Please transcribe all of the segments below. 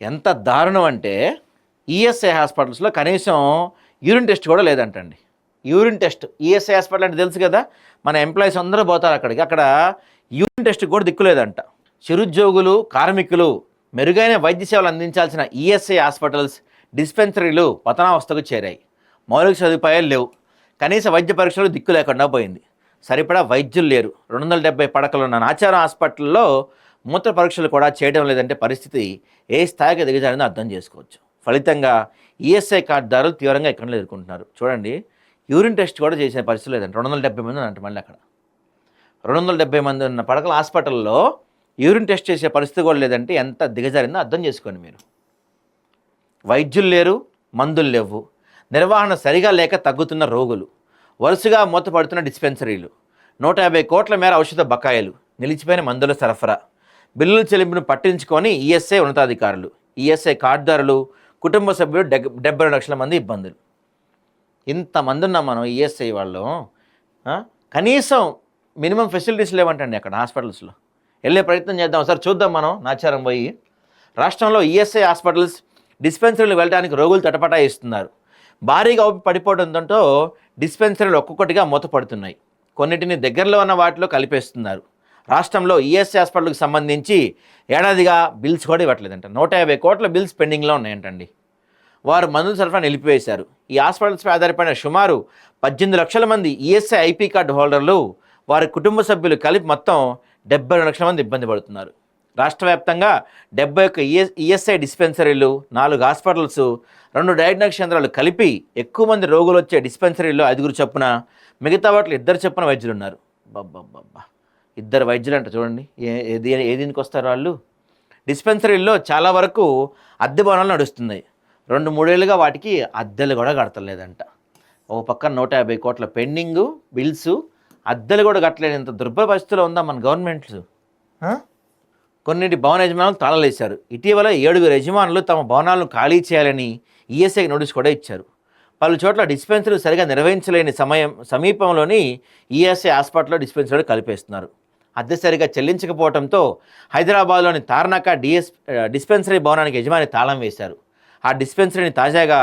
ఎంత దారుణం అంటే ఈఎస్ఐ హాస్పిటల్స్లో కనీసం యూరిన్ టెస్ట్ కూడా లేదంటండి. యూరిన్ టెస్ట్ ఈఎస్ఐ హాస్పిటల్ అంటే తెలుసు కదా మన ఎంప్లాయీస్ అందరూ పోతారు అక్కడికి. అక్కడ యూరిన్ టెస్ట్ కూడా దిక్కులేదంట చిరుద్యోగులు కార్మికులు మెరుగైన వైద్య సేవలు అందించాల్సిన ఈఎస్ఐ హాస్పిటల్స్ డిస్పెన్సరీలు పతనావస్థకు చేరాయి. మౌలిక సదుపాయాలు లేవు. కనీస వైద్య పరీక్షలు దిక్కు లేకుండా పోయింది. సరిపడా వైద్యులు లేరు. రెండు వందల డెబ్బై పడకలు ఉన్న నాచారం హాస్పిటల్లో మూత్ర పరీక్షలు కూడా చేయడం లేదంటే పరిస్థితి ఏ స్థాయికి దిగజారిందో అర్థం చేసుకోవచ్చు. ఫలితంగా ఈఎస్ఐ కార్డుదారులు తీవ్రంగా ఇక్కడలో ఎదుర్కొంటున్నారు? చూడండి. యూరిన్ టెస్ట్ కూడా చేసే పరిస్థితి లేదంటే రెండు వందల డెబ్బై మంది ఉన్నట్టు మళ్ళీ అక్కడ. రెండు వందల డెబ్బై మంది ఉన్న పడకల హాస్పిటల్లో యూరిన్ టెస్ట్ చేసే పరిస్థితి కూడా లేదంటే ఎంత దిగజారిందో అర్థం చేసుకోండి మీరు. వైద్యులు లేరు మందులు లేవు. నిర్వహణ సరిగా లేక తగ్గుతున్న రోగులు. వరుసగా మూతపడుతున్న డిస్పెన్సరీలు. నూట యాభై కోట్ల మేర ఔషధ బకాయిలు. నిలిచిపోయిన మందుల సరఫరా. బిల్లుల చెల్లింపును పట్టించుకొని ఈఎస్ఐ ఉన్నతాధికారులు ఈఎస్ఐ కార్డుదారులు కుటుంబ సభ్యులు డెబ్బై లక్షల మంది ఇబ్బందులు. ఇంతమంది ఉన్నాం మనం ఈఎస్ఐ వాళ్ళు కనీసం మినిమం ఫెసిలిటీస్ లేవంటండి అక్కడ హాస్పిటల్స్లో. వెళ్ళే ప్రయత్నం చేద్దాం. ఒకసారి చూద్దాం మనం నాచారం పోయి. రాష్ట్రంలో ఈఎస్ఐ హాస్పిటల్స్ డిస్పెన్సరీలు వెళ్ళడానికి రోగులు తటపటాయిస్తున్నారు. భారీగా ఊపి పడిపోవడంతో డిస్పెన్సరీలు ఒక్కొక్కటిగా మూతపడుతున్నాయి. కొన్నిటిని దగ్గరలో ఉన్న వాటిలో కలిపేస్తున్నారు. రాష్ట్రంలో ఈఎస్ఐ హాస్పిటల్కి సంబంధించి ఏడాదిగా బిల్స్ కూడా ఇవ్వట్లేదంట. నూట యాభై కోట్ల బిల్స్ పెండింగ్లో ఉన్నాయంటండి. వారు మందుల సరఫరా నిలిపివేశారు. ఈ హాస్పిటల్స్పై ఆధారపడిన సుమారు పద్దెనిమిది లక్షల మంది ఈఎస్ఐ ఐపీ కార్డు హోల్డర్లు వారి కుటుంబ సభ్యులు కలిపి మొత్తం డెబ్బై రెండు లక్షల మంది ఇబ్బంది పడుతున్నారు. రాష్ట్ర వ్యాప్తంగా డెబ్బై ఒక్క ఈఎస్ ఈఎస్ఐ డిస్పెన్సరీలు నాలుగు హాస్పిటల్స్ రెండు డయాగ్నోస్టిక్ కేంద్రాలు కలిపి ఎక్కువ మంది రోగులు వచ్చే డిస్పెన్సరీల్లో ఐదుగురు చొప్పున మిగతా వాటిలో ఇద్దరు చొప్పున వైద్యులు ఉన్నారు. బబ్బబ్బబ్బా. ఇద్దరు వైద్యులు అంట చూడండి. ఏ ఏది ఏ దీనికి వస్తారు వాళ్ళు? డిస్పెన్సరీల్లో చాలా వరకు అద్దె భవనాలు నడుస్తున్నాయి. రెండు మూడేళ్ళుగా వాటికి అద్దెలు కూడా కడతలేదంట. ఓ పక్కన నూట యాభై కోట్ల పెండింగు బిల్స్ అద్దెలు కూడా కట్టలేనంత దుర్భర పరిస్థితిలో ఉందా మన గవర్నమెంట్స్? కొన్నింటి భవన యజమానులు తాళలేశారు ఇటీవల ఏడుగురు యజమానులు తమ భవనాలను ఖాళీ చేయాలని ఈఎస్ఐకి నోటీస్ కూడా ఇచ్చారు. పలు చోట్ల డిస్పెన్సరీ సరిగా నిర్వహించలేని సమయం సమీపంలోని ఈఎస్ఐ హాస్పిటల్లో డిస్పెన్సరీ కలిపేస్తున్నారు. అద్దె సరిగా చెల్లించకపోవడంతో హైదరాబాద్లోని తార్నాక డిఎస్ డిస్పెన్సరీ భవనానికి యజమాని తాళం వేశారు. ఆ డిస్పెన్సరీని తాజాగా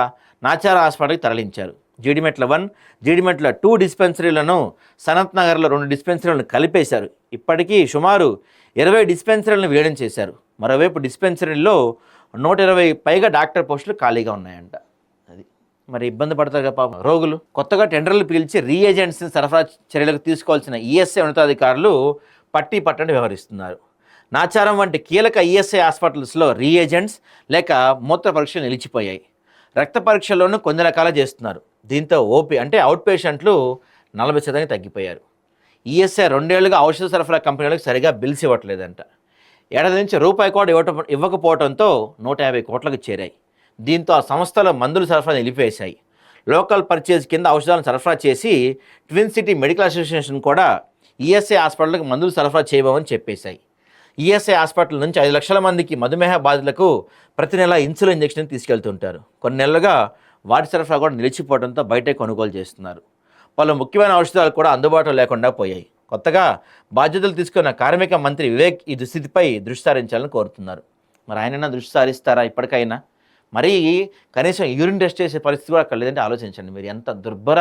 నాచార హాస్పిటల్కి తరలించారు. జీడిమెట్ల వన్ జీడిమెట్ల టూ డిస్పెన్సరీలను సనత్ నగర్లో రెండు డిస్పెన్సరీలను కలిపేశారు. ఇప్పటికీ సుమారు ఇరవై డిస్పెన్సరీలను వేయడం చేశారు. మరోవైపు డిస్పెన్సరీల్లో నూట ఇరవై పైగా డాక్టర్ పోస్టులు ఖాళీగా ఉన్నాయంట. అది మరి ఇబ్బంది పడతారు కదా పాపం. రోగులు కొత్తగా టెండర్లు పిలిచి రీఏజెంట్స్ని సరఫరా చర్యలకు తీసుకోవాల్సిన ఈఎస్ఐ ఉన్నతాధికారులు పట్టి పట్టని వ్యవహరిస్తున్నారు. నాచారం వంటి కీలక ఈఎస్ఐ హాస్పిటల్స్లో రీఏజెంట్స్ లేక మూత్ర పరీక్షలు నిలిచిపోయాయి. రక్త పరీక్షల్లోనూ కొన్ని రకాల చేస్తున్నారు. దీంతో ఓపీ అంటే అవుట్ పేషెంట్లు నలభై శాతానికి తగ్గిపోయారు. ఈఎస్ఐ రెండేళ్ళుగా ఔషధ సరఫరా కంపెనీలకు సరిగా బిల్స్ ఇవ్వట్లేదంట. ఏడాది నుంచి రూపాయి కూడా ఇవ్వటం ఇవ్వకపోవడంతో నూట యాభై కోట్లకు చేరాయి. దీంతో ఆ సంస్థల మందులు సరఫరా నిలిపివేశాయి. లోకల్ పర్చేజ్ కింద ఔషధాలను సరఫరా చేసి ట్విన్ సిటీ మెడికల్ అసోసియేషన్ కూడా ఈఎస్ఐ హాస్పిటల్కి మందులు సరఫరా చేయబోమని చెప్పేశాయి. ఈఎస్ఐ హాస్పిటల్ నుంచి ఐదు లక్షల మందికి మధుమేహ బాధితులకు ప్రతి నెల ఇన్సులిన్ ఇంజెక్షన్ తీసుకెళ్తుంటారు. కొన్ని నెలలుగా వాటి సరఫరా కూడా నిలిచిపోవడంతో బయటే కొనుగోలు చేస్తున్నారు. పలు ముఖ్యమైన ఔషధాలు కూడా అందుబాటులో లేకుండా పోయాయి. కొత్తగా బాధ్యతలు తీసుకున్న కార్మిక మంత్రి వివేక్ ఈ దుస్థితిపై దృష్టి సారించాలని కోరుతున్నారు. మరి ఆయనైనా దృష్టి సారిస్తారా ఇప్పటికైనా? మరి కనీసం యూరిన్ టెస్ట్ చేసే పరిస్థితి కూడా అక్కడ లేదంటే ఆలోచించండి. మీరు ఎంత దుర్భర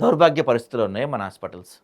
దౌర్భాగ్య పరిస్థితులు ఉన్నాయో మన హాస్పిటల్స్.